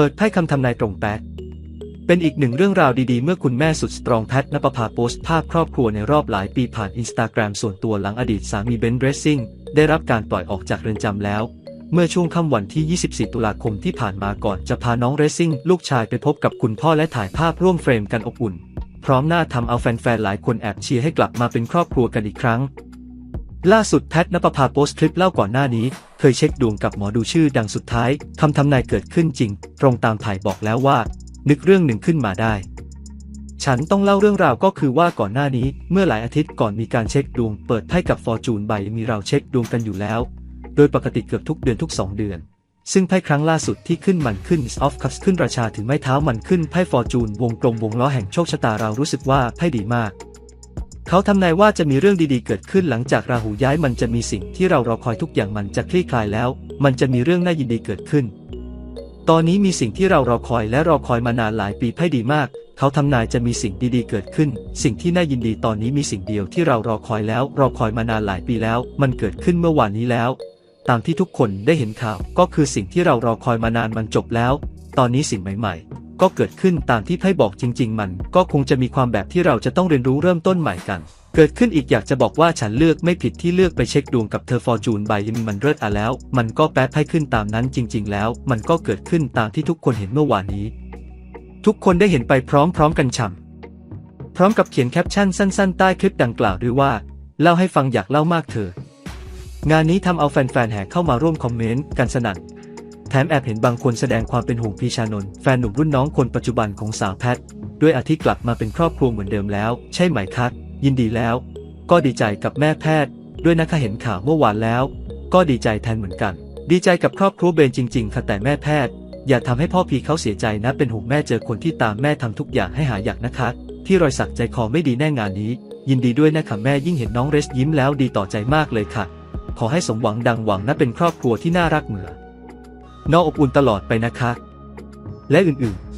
ปิดไพ่คำทำนายตรงแป๊กเป็นอีกหนึ่งเรื่องราวดีๆ เมื่อคุณแม่สุดสตรองแพทนปภาโพสต์ภาพครอบครัวในรอบหลายปีผ่านอินสตาแกรมส่วนตัวหลังอดีตสามีเบนเดรสซิ่งได้รับการปล่อยออกจากเรือนจำแล้ว เมื่อช่วงค่ำวันที่ 24 ตุลาคมที่ผ่านมาก่อนจะพาน้องเรซซิ่งลูกชายไปพบกับคุณพ่อและถ่ายภาพร่วมเฟรมกันอบอุ่น พร้อมหน้าทำเอาแฟนๆหลายคนแอบเชียร์ให้กลับมาเป็นครอบครัวกันอีกครั้ง ล่าสุดแพทนปภาโพสต์คลิปเล่าก่อนหน้านี้ เคยเช็คดวงกับหมอดูชื่อดังสุดท้ายคำทำนายเกิดขึ้นจริง ตรงตามถ่ายบอกแล้วว่า นึกเรื่องหนึ่งขึ้นมาได้ ฉันต้องเล่าเรื่องราวก็คือว่าก่อนหน้านี้เมื่อหลายอาทิตย์ก่อนมีการเช็คดวง เปิดไพ่กับฟอร์จูนใบมีเราเช็คดวงกันอยู่แล้ว โดยปกติเกือบทุกเดือนทุก 2 เดือน ซึ่งไพ่ครั้งล่าสุดที่ขึ้นมันขึ้น i s of Cups ขึ้นราชาถึงไม้เท้ามันขึ้นไพ่ฟอร์จูนวงกลมวงล้อแห่งโชคชะตาเรารู้สึกว่าไพ่ดีมาก เขาทำนายว่าจะมีเรื่องดีๆเกิดขึ้นหลังจากราหูย้ายมันจะมีสิ่งที่เรารอคอยทุกอย่างมันจะคลี่คลายแล้ว มันจะมีเรื่องน่ายินดีเกิดขึ้น ตอนนี้มีสิ่งที่เรารอคอยและรอคอยมานานหลายปีไพ่ดีมาก เขาทำนายจะมีสิ่งดีๆเกิดขึ้น สิ่งที่น่ายินดีตอนนี้มีสิ่งเดียวที่เรารอคอยแล้วรอคอยมานานหลายปีแล้ว มันเกิดขึ้นเมื่อวานนี้แล้ว ตามที่ทุกคนได้เห็นข่าวก็คือสิ่งที่เรารอคอยมานานมันจบแล้ว ตอนนี้สิ่งใหม่ ๆ ก็เกิดขึ้นตามที่ไพ่บอกจริง ๆ มันก็คงจะมีความแบบที่เราจะต้องเรียนรู้เริ่มต้นใหม่กัน เกิดขึ้นอีกอยากจะบอกว่าฉันเลือกไม่ผิดที่เลือกไปเช็คดวงกับเธอฟอร์จูนใบมันเลิศอะแล้ว มันก็แป๊ดไพ่ขึ้นตามนั้นจริง ๆ แล้ว มันก็เกิดขึ้นตามที่ทุกคนเห็นเมื่อวานนี้ ทุกคนได้เห็นไปพร้อม ๆ กันฉ่ำพร้อมกับเขียนแคปชั่นสั้น ๆ ใต้คลิปดังกล่าวด้วยว่าเล่าให้ฟังอยากเล่ามากเธองานนี้ทำเอาแฟนๆแห่เข้ามาร่วมคอมเมนต์กันสนั่น แถมแอบเห็นบางคนแสดงความเป็นห่วงพีชานนท์แฟนหนุ่มรุ่นน้องคนปัจจุบันของสาวแพทด้วยอาทิกลับมาเป็นครอบครัวเหมือนเดิมแล้ว ใช่ไหมคะยินดีแล้ว ก็ดีใจกับแม่แพทย์ ด้วยนะคะเห็นข่าวเมื่อวานแล้ว ก็ดีใจแทนเหมือนกัน ดีใจกับครอบครัวเบนจริง ๆ ค่ะแต่แม่แพทย์ อย่าทำให้พ่อพีเขาเสียใจนะเป็นห่วงแม่เจอคนที่ตามแม่ทำทุกอย่างให้หายอยากนะคะ ที่รอยสักใจคอไม่ดีแน่งานนี้ ยินดีด้วยนะคะแม่ยิ่งเห็นน้องเรสยิ้มแล้วดีต่อใจมากเลยค่ะ ขอให้สมหวังดังหวังนะเป็นครอบครัวที่น่ารักเหมือ นอกอบอุ่นตลอดไปนะคะ และอื่นๆ